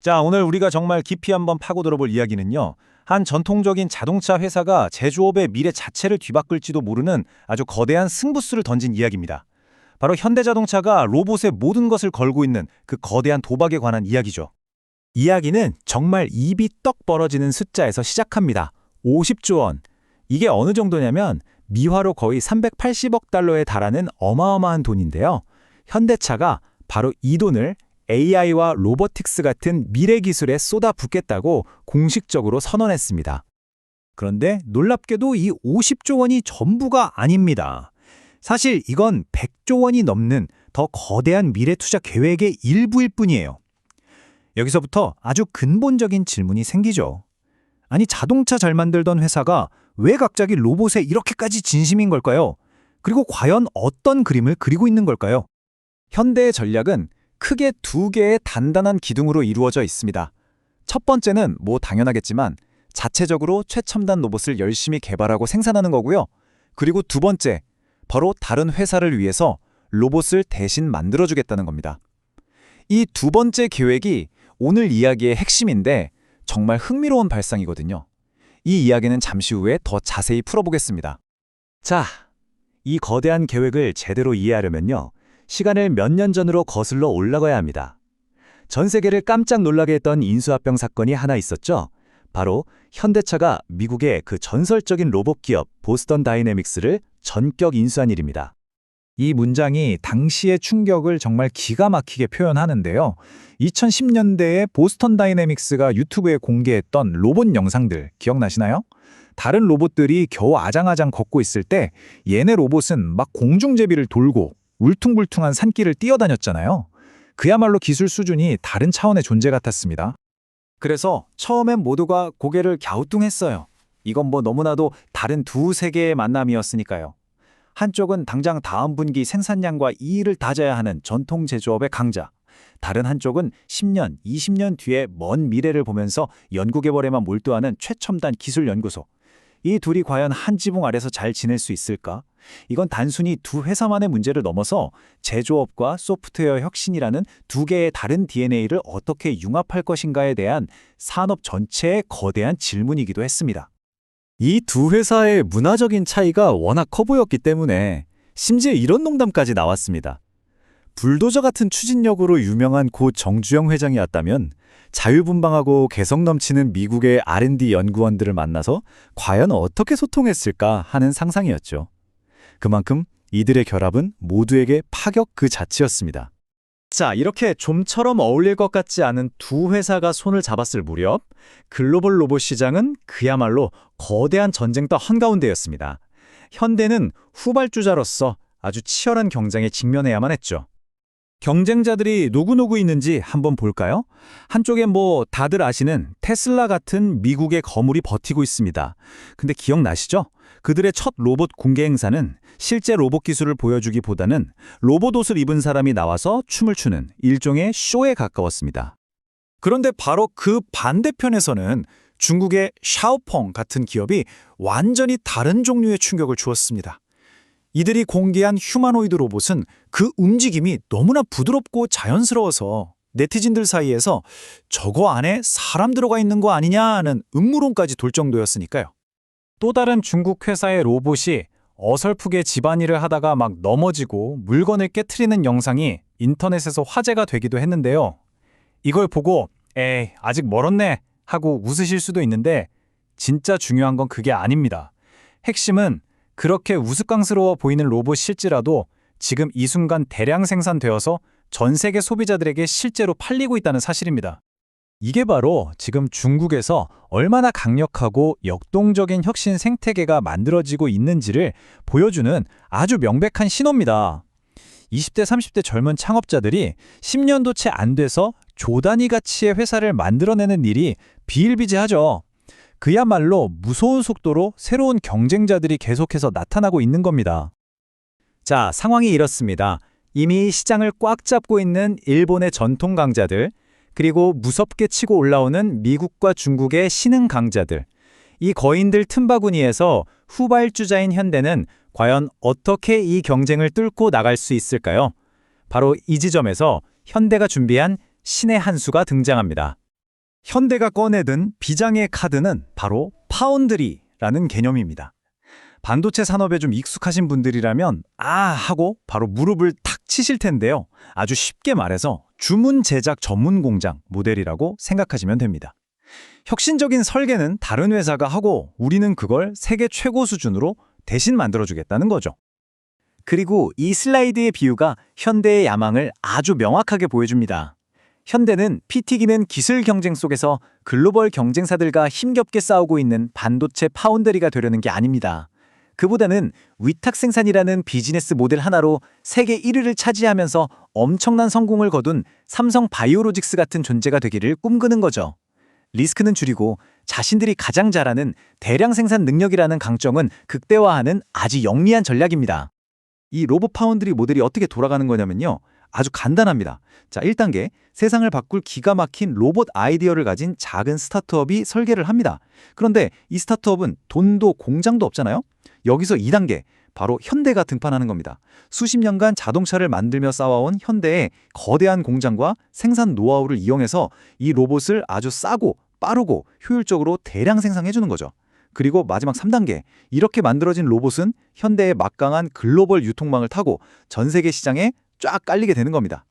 자, 오늘 우리가 정말 깊이 한번 파고들어볼 이야기는요. 한 전통적인 자동차 회사가 제조업의 미래 자체를 뒤바꿀지도 모르는 아주 거대한 승부수를 던진 이야기입니다. 바로 현대자동차가 로봇의 모든 것을 걸고 있는 그 거대한 도박에 관한 이야기죠. 이야기는 정말 입이 떡 벌어지는 숫자에서 시작합니다. 50조 원. 이게 어느 정도냐면 미화로 거의 380억 달러에 달하는 어마어마한 돈인데요. 현대차가 바로 이 돈을 AI와 로보틱스 같은 미래 기술에 쏟아붓겠다고 공식적으로 선언했습니다. 그런데 놀랍게도 이 50조 원이 전부가 아닙니다. 사실 이건 100조 원이 넘는 더 거대한 미래 투자 계획의 일부일 뿐이에요. 여기서부터 아주 근본적인 질문이 생기죠. 아니 자동차 잘 만들던 회사가 왜 갑자기 로봇에 이렇게까지 진심인 걸까요? 그리고 과연 어떤 그림을 그리고 있는 걸까요? 현대의 전략은 크게 두 개의 단단한 기둥으로 이루어져 있습니다. 첫 번째는 뭐 당연하겠지만 자체적으로 최첨단 로봇을 열심히 개발하고 생산하는 거고요. 그리고 두 번째, 바로 다른 회사를 위해서 로봇을 대신 만들어주겠다는 겁니다. 이 두 번째 계획이 오늘 이야기의 핵심인데 정말 흥미로운 발상이거든요. 이 이야기는 잠시 후에 더 자세히 풀어보겠습니다. 자, 이 거대한 계획을 제대로 이해하려면요. 시간을 몇 년 전으로 거슬러 올라가야 합니다. 전 세계를 깜짝 놀라게 했던 인수합병 사건이 하나 있었죠. 바로 현대차가 미국의 그 전설적인 로봇 기업 보스턴 다이내믹스를 전격 인수한 일입니다. 이 문장이 당시의 충격을 정말 기가 막히게 표현하는데요. 2010년대에 보스턴 다이내믹스가 유튜브에 공개했던 로봇 영상들 기억나시나요? 다른 로봇들이 겨우 아장아장 걷고 있을 때 얘네 로봇은 막 공중제비를 돌고 울퉁불퉁한 산길을 뛰어다녔잖아요. 그야말로 기술 수준이 다른 차원의 존재 같았습니다. 그래서 처음엔 모두가 고개를 갸우뚱했어요. 이건 뭐 너무나도 다른 두 세계의 만남이었으니까요. 한쪽은 당장 다음 분기 생산량과 이익을 다져야 하는 전통 제조업의 강자. 다른 한쪽은 10년, 20년 뒤에 먼 미래를 보면서 연구개발에만 몰두하는 최첨단 기술연구소. 이 둘이 과연 한 지붕 아래서 잘 지낼 수 있을까? 이건 단순히 두 회사만의 문제를 넘어서 제조업과 소프트웨어 혁신이라는 두 개의 다른 DNA를 어떻게 융합할 것인가에 대한 산업 전체의 거대한 질문이기도 했습니다. 이 두 회사의 문화적인 차이가 워낙 커 보였기 때문에 심지어 이런 농담까지 나왔습니다. 불도저 같은 추진력으로 유명한 고 정주영 회장이었다면 자유분방하고 개성 넘치는 미국의 R&D 연구원들을 만나서 과연 어떻게 소통했을까 하는 상상이었죠. 그만큼 이들의 결합은 모두에게 파격 그 자체였습니다. 자, 이렇게 좀처럼 어울릴 것 같지 않은 두 회사가 손을 잡았을 무렵 글로벌 로봇 시장은 그야말로 거대한 전쟁터 한가운데였습니다. 현대는 후발주자로서 아주 치열한 경쟁에 직면해야만 했죠. 경쟁자들이 누구누구 있는지 한번 볼까요? 한쪽엔 뭐 다들 아시는 테슬라 같은 미국의 거물이 버티고 있습니다. 근데 기억나시죠? 그들의 첫 로봇 공개 행사는 실제 로봇 기술을 보여주기보다는 로봇 옷을 입은 사람이 나와서 춤을 추는 일종의 쇼에 가까웠습니다. 그런데 바로 그 반대편에서는 중국의 샤오펑 같은 기업이 완전히 다른 종류의 충격을 주었습니다. 이들이 공개한 휴머노이드 로봇은 그 움직임이 너무나 부드럽고 자연스러워서 네티즌들 사이에서 저거 안에 사람 들어가 있는 거 아니냐는 음모론까지 돌 정도였으니까요. 또 다른 중국 회사의 로봇이 어설프게 집안일을 하다가 막 넘어지고 물건을 깨트리는 영상이 인터넷에서 화제가 되기도 했는데요. 이걸 보고 에이 아직 멀었네 하고 웃으실 수도 있는데 진짜 중요한 건 그게 아닙니다. 핵심은 그렇게 우스꽝스러워 보이는 로봇 실지라도 지금 이 순간 대량 생산되어서 전 세계 소비자들에게 실제로 팔리고 있다는 사실입니다. 이게 바로 지금 중국에서 얼마나 강력하고 역동적인 혁신 생태계가 만들어지고 있는지를 보여주는 아주 명백한 신호입니다. 20대, 30대 젊은 창업자들이 10년도 채 안 돼서 조단위 가치의 회사를 만들어내는 일이 비일비재하죠. 그야말로 무서운 속도로 새로운 경쟁자들이 계속해서 나타나고 있는 겁니다. 자, 상황이 이렇습니다. 이미 시장을 꽉 잡고 있는 일본의 전통 강자들, 그리고 무섭게 치고 올라오는 미국과 중국의 신흥 강자들. 이 거인들 틈바구니에서 후발주자인 현대는 과연 어떻게 이 경쟁을 뚫고 나갈 수 있을까요? 바로 이 지점에서 현대가 준비한 신의 한 수가 등장합니다. 현대가 꺼내든 비장의 카드는 바로 파운드리라는 개념입니다. 반도체 산업에 좀 익숙하신 분들이라면 아 하고 바로 무릎을 탁 치실 텐데요. 아주 쉽게 말해서 주문 제작 전문 공장 모델이라고 생각하시면 됩니다. 혁신적인 설계는 다른 회사가 하고 우리는 그걸 세계 최고 수준으로 대신 만들어주겠다는 거죠. 그리고 이 슬라이드의 비유가 현대의 야망을 아주 명확하게 보여줍니다. 현대는 피 튀기는 기술 경쟁 속에서 글로벌 경쟁사들과 힘겹게 싸우고 있는 반도체 파운더리가 되려는 게 아닙니다. 그보다는 위탁 생산이라는 비즈니스 모델 하나로 세계 1위를 차지하면서 엄청난 성공을 거둔 삼성 바이오로직스 같은 존재가 되기를 꿈꾸는 거죠. 리스크는 줄이고 자신들이 가장 잘하는 대량 생산 능력이라는 강점은 극대화하는 아주 영리한 전략입니다. 이 로봇 파운드리 모델이 어떻게 돌아가는 거냐면요. 아주 간단합니다. 자, 1단계. 세상을 바꿀 기가 막힌 로봇 아이디어를 가진 작은 스타트업이 설계를 합니다. 그런데 이 스타트업은 돈도 공장도 없잖아요. 여기서 2단계. 바로 현대가 등판하는 겁니다. 수십 년간 자동차를 만들며 쌓아온 현대의 거대한 공장과 생산 노하우를 이용해서 이 로봇을 아주 싸고 빠르고 효율적으로 대량 생산해 주는 거죠. 그리고 마지막 3단계. 이렇게 만들어진 로봇은 현대의 막강한 글로벌 유통망을 타고 전 세계 시장에 쫙 깔리게 되는 겁니다.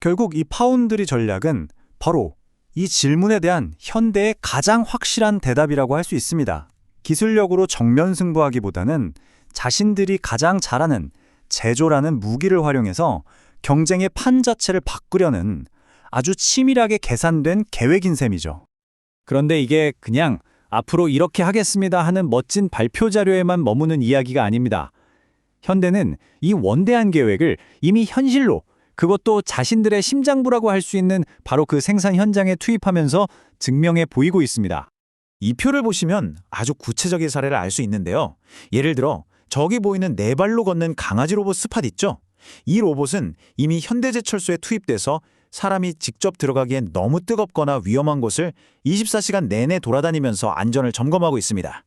결국 이 파운드리 전략은 바로 이 질문에 대한 현대의 가장 확실한 대답이라고 할 수 있습니다. 기술력으로 정면 승부하기보다는 자신들이 가장 잘하는 제조라는 무기를 활용해서 경쟁의 판 자체를 바꾸려는 아주 치밀하게 계산된 계획인 셈이죠. 그런데 이게 그냥 앞으로 이렇게 하겠습니다 하는 멋진 발표 자료에만 머무는 이야기가 아닙니다. 현대는 이 원대한 계획을 이미 현실로 그것도 자신들의 심장부라고 할 수 있는 바로 그 생산 현장에 투입하면서 증명해 보이고 있습니다. 이 표를 보시면 아주 구체적인 사례를 알 수 있는데요. 예를 들어 저기 보이는 네 발로 걷는 강아지 로봇 스팟 있죠? 이 로봇은 이미 현대제철소에 투입돼서 사람이 직접 들어가기엔 너무 뜨겁거나 위험한 곳을 24시간 내내 돌아다니면서 안전을 점검하고 있습니다.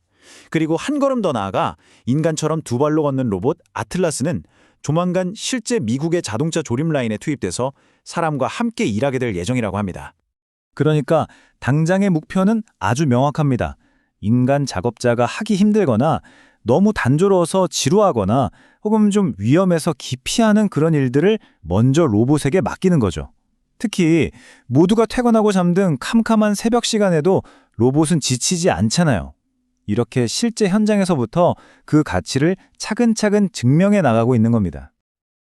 그리고 한 걸음 더 나아가 인간처럼 두 발로 걷는 로봇 아틀라스는 조만간 실제 미국의 자동차 조립 라인에 투입돼서 사람과 함께 일하게 될 예정이라고 합니다. 그러니까 당장의 목표는 아주 명확합니다. 인간 작업자가 하기 힘들거나 너무 단조로워서 지루하거나 혹은 좀 위험해서 기피하는 그런 일들을 먼저 로봇에게 맡기는 거죠. 특히 모두가 퇴근하고 잠든 캄캄한 새벽 시간에도 로봇은 지치지 않잖아요. 이렇게 실제 현장에서부터 그 가치를 차근차근 증명해 나가고 있는 겁니다.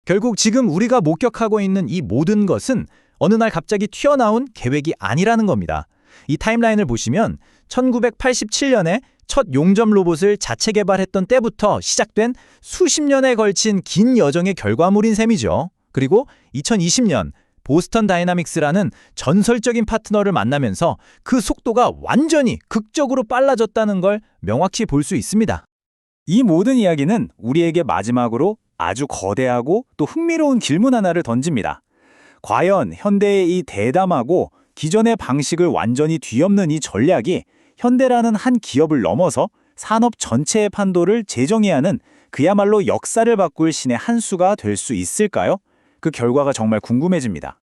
결국 지금 우리가 목격하고 있는 이 모든 것은 어느 날 갑자기 튀어나온 계획이 아니라는 겁니다. 이 타임라인을 보시면 1987년에 첫 용접 로봇을 자체 개발했던 때부터 시작된 수십 년에 걸친 긴 여정의 결과물인 셈이죠. 그리고 2020년 보스턴 다이나믹스라는 전설적인 파트너를 만나면서 그 속도가 완전히 극적으로 빨라졌다는 걸 명확히 볼 수 있습니다. 이 모든 이야기는 우리에게 마지막으로 아주 거대하고 또 흥미로운 질문 하나를 던집니다. 과연 현대의 이 대담하고 기존의 방식을 완전히 뒤엎는 이 전략이 현대라는 한 기업을 넘어서 산업 전체의 판도를 재정해야 하는 그야말로 역사를 바꿀 신의 한 수가 될 수 있을까요? 그 결과가 정말 궁금해집니다.